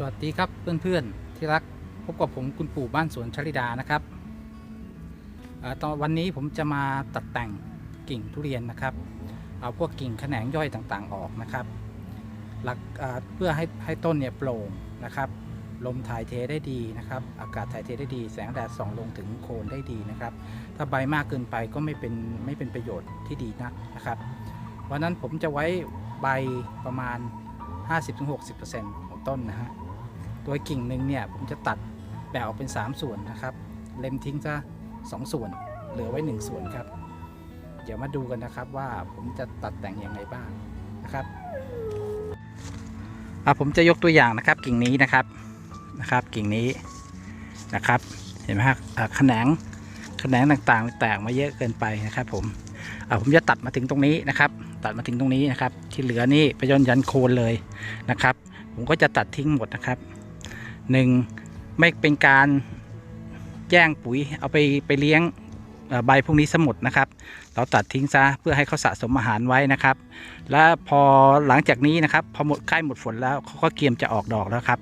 สวัสดีครับเพื่อนๆที่รักพบกับผมคุณปู่บ้านสวนชลิดานะครับอตอนวันนี้ผมจะมาตัดแต่งกิ่งทุเรียนนะครับ เอาพวกกิ่งแขนงย่อยต่างๆออกนะครับหลักเอ่อเพื่อให้ให้ต้นเนี่ยโปร่งนะครับลมถ่ายเทได้ดีนะครับ อากาศถ่ายเทได้ดี แสงแดดส่องลงถึงโคนได้ดีนะครับ ถ้าใบมากเกินไปก็ไม่เป็นไม่เป็นประโยชน์ที่ดีนักนะครับวันนั้นผมจะไว้ใบประมาณ 50-60%ของต้นนะฮะ โดยกิ่งหนึ่งเนี่ยผมจะตัดแบ่งออกเป็น 3 ส่วนนะครับ เล็มทิ้งซะ2ส่วน เหลือไว้ 1 ส่วนครับ เดี๋ยวมาดูกันนะครับว่าผมจะตัดแต่งยังไงบ้างนะครับอผมจะยกตัวอย่างนะครับกิ่งนี้นะครับนะครับ กิ่งนี้นะครับ เห็นไหมครับแขนงแขนงต่างๆแตกมาเยอะเกินไปนะครับ ผมอะผมจะตัดมาถึงตรงนี้นะครับ ตัดมาถึงตรงนี้นะครับ ที่เหลือนี่ไปย้อนยันโคนเลยนะครับ ผมก็จะตัดทิ้งหมดนะครับ หนึ่งไม่เป็นการแย่งปุ๋ยเอาไปไปเลี้ยงใบพวกนี้สมุดนะครับ เราตัดทิ้งซะเพื่อให้เขาสะสมอาหารไว้นะครับ และพอหลังจากนี้นะครับพอหมดใกล้หมดฝนแล้วเขาก็เกียมจะออกดอกแล้วครับ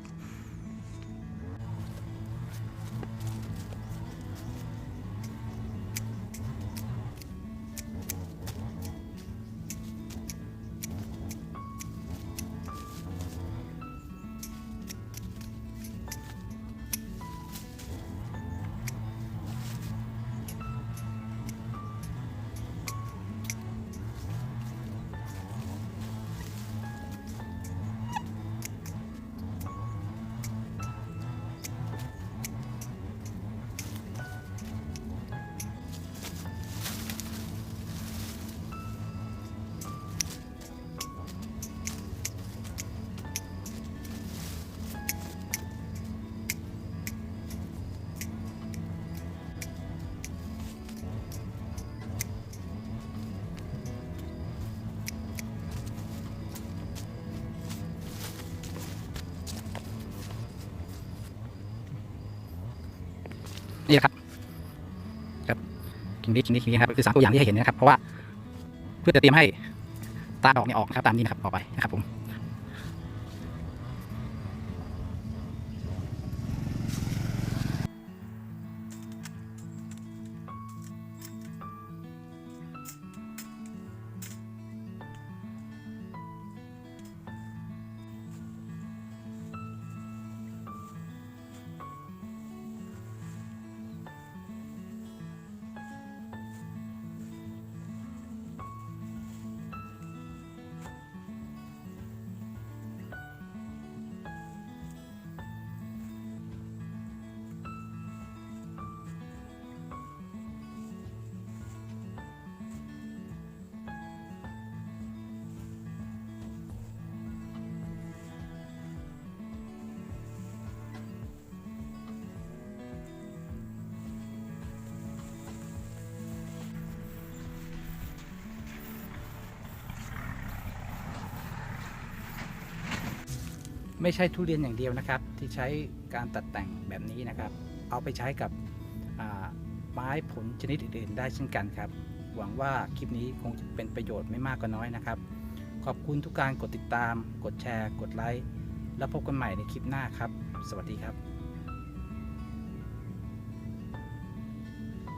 กิ่งนี้กิ่งนี้กิ่งนี้ครับคือสามตัวอย่างที่ให้เห็นนะครับเพราะว่าเพื่อจะเตรียมให้ตาดอกเนี่ยออกนะครับตามนี้นะครับออกไปนะครับผม ไม่ใช่ทุเรียนอย่างเดียวนะครับ ที่ใช้การตัดแต่งแบบนี้นะครับ เอาไปใช้กับไม้ผลชนิดอื่นๆได้เช่นกันครับ หวังว่าคลิปนี้คงจะเป็นประโยชน์ไม่มากก็น้อยนะครับ ขอบคุณทุกการกดติดตาม กดแชร์ กดไลค์ แล้วพบกันใหม่ในคลิปหน้าครับ สวัสดีครับ